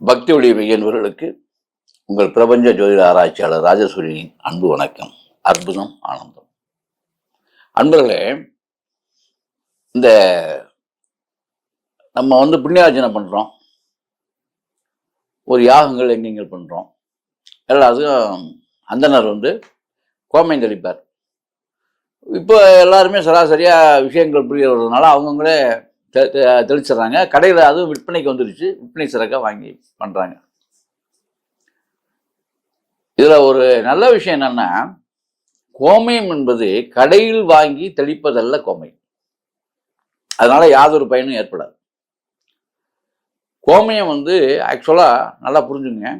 பக்தி ஒளி மெய்யன்பர்களுக்கு உங்கள் பிரபஞ்ச ஜோதிட ஆராய்ச்சியாளர் ராஜசூரியனின் அன்பு வணக்கம். அற்புதம் ஆனந்தம். அன்பர்களே இந்த நம்ம வந்து புண்ணியார்ஜனை பண்ணுறோம் ஒரு யாகங்கள் எங்கெங்கள் பண்ணுறோம் எல்லாத்துக்கும் அந்தனர் வந்து கோமை தெளிப்பார் இப்போ எல்லாருமே சராசரியாக விஷயங்கள் புரிய அவங்கவுங்களே தெளிச்சிடுறாங்க. கடையில் அதுவும் விற்பனைக்கு வந்துருச்சு. விற்பனை சிறக்காக வாங்கி பண்ணுறாங்க இதில் ஒரு நல்ல விஷயம் என்னன்னா கோமயம் என்பது கடையில் வாங்கி தெளிப்பதல்ல கோமயம். அதனால் யாதொரு பயனும் ஏற்படாது. கோமயம் வந்து ஆக்சுவலாக நல்லா புரிஞ்சுங்க.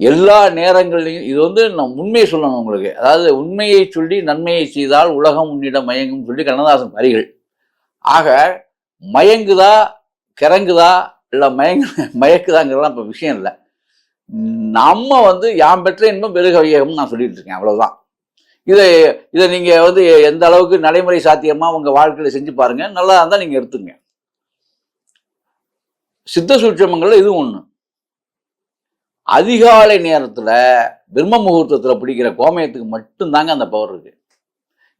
எல்லா நேரங்கள்லையும் இது வந்து நான் உண்மையை சொல்லணும் உங்களுக்கு. அதாவது உண்மையை சொல்லி நன்மையை செய்தால் உலகம் உன்னிடம் மயங்கும் சொல்லி கண்ணதாசன் வரிகள். ஆக மயங்குதா கிறங்குதா இல்லை மயங்கு மயக்குதாங்கிறதெல்லாம் இப்போ விஷயம் இல்லை. நம்ம வந்து யாம் பெற்ற இன்பம் பெருக வையகம்னு நான் சொல்லிட்டு இருக்கேன் அவ்வளோதான் இதை இதை நீங்கள் வந்து எந்த அளவுக்கு நடைமுறை சாத்தியமாக உங்கள் வாழ்க்கையில் செஞ்சு பாருங்கள் நல்லா இருந்தால் நீங்கள் எடுத்துங்க. சித்த சூட்சமங்களில் இது ஒன்று அதிகாலை நேரத்தில் பிரம்ம முகூர்த்தத்தில் பிடிக்கிற கோமயத்துக்கு மட்டும்தாங்க அந்த பவர் இருக்குது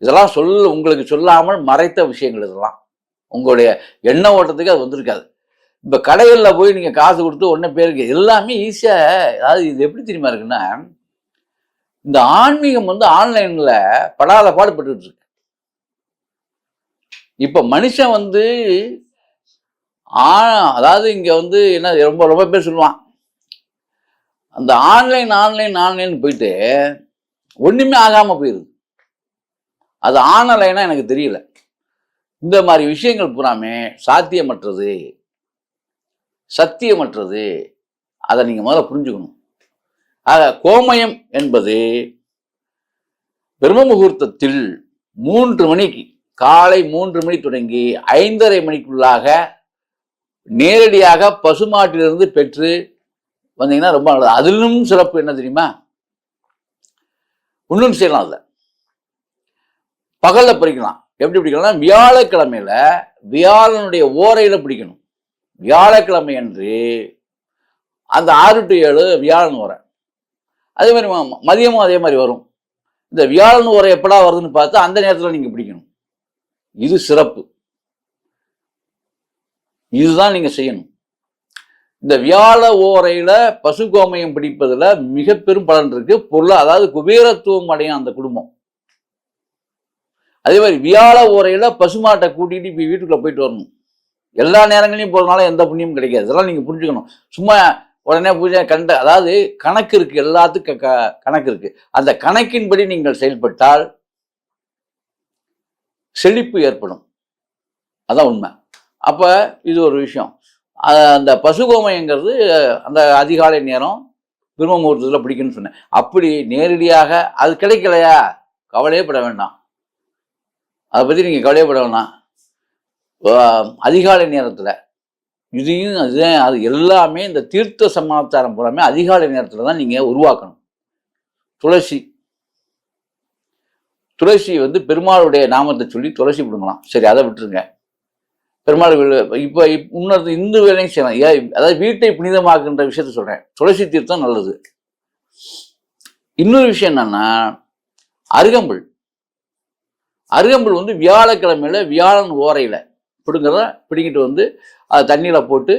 இதெல்லாம் சொல்ல உங்களுக்கு சொல்லாமல் மறைத்த விஷயங்கள் இதெல்லாம். உங்களுடைய எண்ண ஓட்டத்துக்கு அது வந்திருக்காது. இப்போ கடைகளில் போய் நீங்கள் காசு கொடுத்து ஒன்றே பேருக்கு எல்லாமே ஈஸியாக அதாவது இது எப்படி தெரியுமா இருக்குன்னா இந்த ஆன்மீகம் வந்து ஆன்லைனில் படாத பாடுபட்டு இருக்கு. இப்போ மனுஷன் வந்து ஆ அதாவது இங்கே வந்து என்ன ரொம்ப ரொம்ப பேர் சொல்லுவான். அந்த ஆன்லைன் ஆன்லைன் ஆன்லைன் போயிட்டு ஒன்றுமே ஆகாமல் போயிடுது அது ஆன்லைனாக எனக்கு தெரியல. இந்த மாதிரி விஷயங்கள் பூராமே சாத்தியமற்றது. சத்தியமற்றது. அதை நீங்கள் முதல்ல புரிஞ்சுக்கணும். ஆக கோமயம் என்பது பிரம்ம முகூர்த்தத்தில் மூன்று மணிக்கு காலை மூன்று மணி தொடங்கி ஐந்தரை மணிக்குள்ளாக நேரடியாக பசுமாட்டிலிருந்து பெற்று வந்தீங்கன்னா ரொம்ப நல்லது. அதிலும் சிறப்பு என்ன தெரியுமா? இன்னும் செய்யலாம் அதில். பகலில் பறிக்கலாம். எப்படி பிடிக்கணும்னா வியாழக்கிழமையில வியாழனுடைய ஓரையில பிடிக்கணும். வியாழக்கிழமை அன்று அந்த ஆறு டு ஏழு வியாழன் ஓரை. அதே மாதிரி மதியமும் அதே மாதிரி வரும். இந்த வியாழன் ஓரை எப்படா வருதுன்னு பார்த்து அந்த நேரத்தில் நீங்க பிடிக்கணும். இது சிறப்பு. இதுதான் நீங்க செய்யணும். இந்த வியாழ ஓரையில பசு கோமயம் பிடிப்பதுல மிக பெரும் பலன் இருக்கு. பொருள் அதாவது குபேரத்துவம் அடையும் அந்த குடும்பம். அதே மாதிரி வியாழ உரையில பசுமாட்டை கூட்டிட்டு இப்ப வீட்டுக்குள்ள போயிட்டு வரணும். எல்லா நேரங்களையும் போறதுனால எந்த புண்ணியமும் கிடைக்காது. இதெல்லாம் நீங்க புரிஞ்சுக்கணும். சும்மா உடனே பூஜை கண்ட அதாவது கணக்கு இருக்கு எல்லாத்துக்கும் க- கணக்கு இருக்கு. அந்த கணக்கின்படி நீங்கள் செயல்பட்டால் செழிப்பு ஏற்படும். அதான் உண்மை. அப்ப இது ஒரு விஷயம். அந்த பசுகோமைங்கிறது அந்த அதிகாலை நேரம் பிரம்ம முகூர்த்தத்தில் பிடிக்குன்னு சொன்னேன். அப்படி நேரடியாக அது கிடைக்கலையா? கவலையே பட வேண்டாம். அதை பற்றி நீங்கள் கவலையப்பட வேணாம். அதிகாலை நேரத்தில் இதையும் அதுதான் அது எல்லாமே இந்த தீர்த்த சமாச்சாரம் பூராமே அதிகாலை நேரத்தில் தான் நீங்கள் உருவாக்கணும். துளசி. துளசி வந்து பெருமாளுடைய நாமத்தை சொல்லி துளசி பிடுங்கலாம். சரி அதை விட்டுருங்க. பெருமாள் இப்போ இப்- இன்னொரு இந்து வேலையும் செய்யலாம். ஏன் அதாவது வீட்டை புனிதமாக்குன்ற விஷயத்த சொல்கிறேன் துளசி தீர்த்தம் நல்லது. இன்னொரு விஷயம் என்னன்னா அருகம்புல். அருகம்புல் வந்து வியாழக்கிழமையில வியாழன் ஓரையில. பிடுங்கிறத பிடிங்கிட்டு வந்து அதை தண்ணியில் போட்டு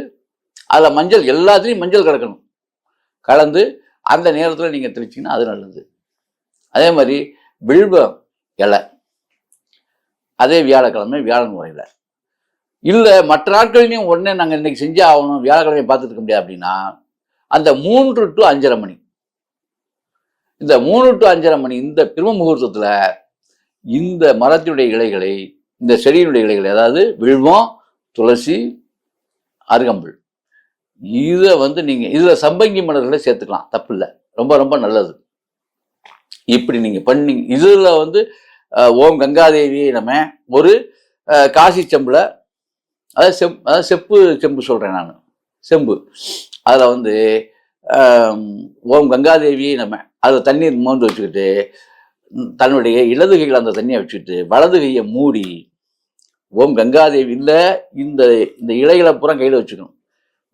அதில் மஞ்சள் எல்லாத்துலேயும் மஞ்சள் கலக்கணும். கலந்து அந்த நேரத்தில் நீங்கள் தெளிச்சிங்கன்னா அது நல்லது. அதே மாதிரி வில்வம் இலை. அதே வியாழக்கிழமை வியாழன் ஓரையில். இல்லை மற்ற நாட்களையும் உடனே நாங்கள் இன்னைக்கு செஞ்சே ஆகணும் வியாழக்கிழமை பார்த்துட்டு இருக்க முடியாது அப்படின்னா அந்த மூன்று டு அஞ்சரை மணி. இந்த மூணு டு அஞ்சரை மணி இந்த பிரம்ம முகூர்த்தத்தில் இந்த மரத்தினுடைய இலைகளை இந்த செடியினுடைய இலைகளை அதாவது வில்வம் துளசி அருகம்புல். இதை வந்து நீங்கள் இதில் சம்பங்கி மலர்களை சேர்த்துக்கலாம். தப்பு இல்லை. ரொம்ப ரொம்ப நல்லது. இப்படி நீங்கள் பண்ணி இதில் வந்து ஓம் கங்காதேவி நம்ம ஒரு காசி செம்புல அதாவது செம் அதாவது செப்பு செம்பு சொல்கிறேன் நான். செம்பு. அதில் வந்து ஓம் கங்காதேவி நம்ம அதில் தண்ணீர் மோந்து வச்சுக்கிட்டு தன்னுடைய இடது கையில் அந்த தண்ணியை வச்சுட்டு வலது கையை மூடி ஓம் கங்காதேவி இல்லை இந்த இந்த இலைகளை பூரா கையில் வச்சுக்கணும்.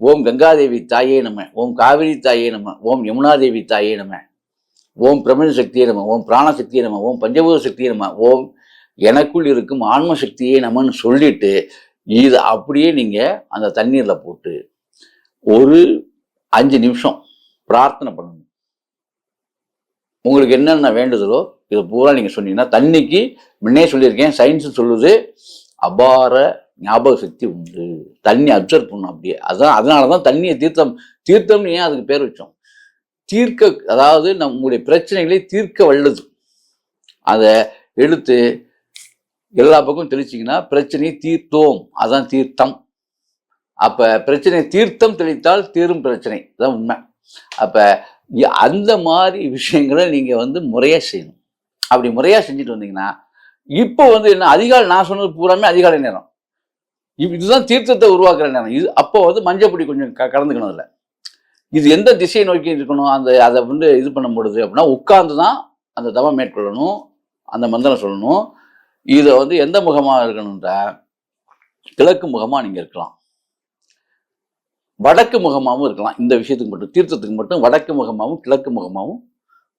ஓம் கங்காதேவி தாயே நம்ம ஓம் காவிரி தாயே நம்ம ஓம் யமுனாதேவி தாயே நம்ம ஓம் பிரபஞ்ச சக்தியே நம்ம ஓம் பிராணசக்தியே நம்ம ஓம் பஞ்சபூத சக்தியே நம்ம ஓம் எனக்குள் இருக்கும் ஆன்ம சக்தியே நம்மன்னு சொல்லிட்டு இது அப்படியே நீங்கள் அந்த தண்ணீரில் போட்டு ஒரு அஞ்சு நிமிஷம் பிரார்த்தனை பண்ணணும். உங்களுக்கு என்னென்ன வேண்டுதலோ இதை பூரா நீங்க சொன்னீங்கன்னா தண்ணிக்கு முன்னே சொல்லியிருக்கேன் சயின்ஸ் சொல்லுது அபார ஞாபக சக்தி உண்டு. தண்ணி அப்சர்வ் பண்ணும் அப்படியே. அதான் அதனால தான் தண்ணியை தீர்த்தம் தீர்த்தம்னு ஏன் அதுக்கு பேர் வச்சோம்? தீர்க்க அதாவது நம்முடைய பிரச்சனைகளை தீர்க்க வல்லது. அதை எடுத்து எல்லா பக்கம் தெளிச்சிங்கன்னா பிரச்சனையை தீர்த்தோம். அதான் தீர்த்தம். அப்ப பிரச்சனை தீர்த்தம் தெளித்தால் தீரும் பிரச்சனை. அதான் உண்மை. அப்ப அந்த மாதிரி விஷயங்களை நீங்க வந்து முறையா செய்யணும். அப்படி முறையாக செஞ்சுட்டு வந்தீங்கன்னா இப்போ வந்து என்ன அதிகாலை நான் சொன்னது பூராமே அதிகாலை நேரம். இதுதான் தீர்த்தத்தை உருவாக்குற நேரம். இது அப்போ வந்து மஞ்சப்பொடி கொஞ்சம் க கலந்துக்கணும் இல்லை இது எந்த திசையை நோக்கி இருக்கணும் அந்த அதை வந்து இது பண்ண முடியுது அப்படின்னா உட்கார்ந்து தான் அந்த தவம் மேற்கொள்ளணும் அந்த மந்திரம் சொல்லணும். இதை வந்து எந்த முகமாக இருக்கணுன்ற கிழக்கு முகமாக நீங்கள் இருக்கலாம். வடக்கு முகமாகவும் இருக்கலாம். இந்த விஷயத்துக்கு மட்டும் தீர்த்தத்துக்கு மட்டும் வடக்கு முகமாகவும் கிழக்கு முகமாகவும்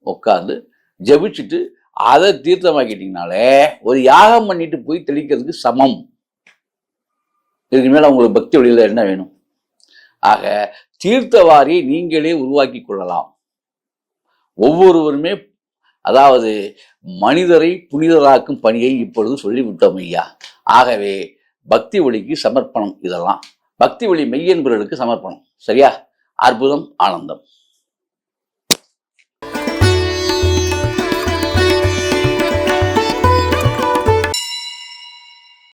உட்காந்து ஜெபிச்சுட்டு அதை தீர்த்தமாக்கிட்டீங்கனாலே ஒரு யாகம் பண்ணிட்டு போய் தெளிக்கிறதுக்கு சமம். இதுக்கு மேலே உங்களுக்கு பக்தி வழியில் என்ன வேணும்? ஆக தீர்த்தவாரி நீங்களே உருவாக்கி கொள்ளலாம். ஒவ்வொருவருமே அதாவது மனிதரை புனிதராக்கும் பணியை இப்பொழுது சொல்லிவிட்டோம் ஐயா. ஆகவே பக்தி ஒளிக்கு சமர்ப்பணம் இதெல்லாம். பக்தி ஒளி மெய்யன்பர்களுக்கு சமர்ப்பணம். சரியா? அற்புதம் ஆனந்தம்.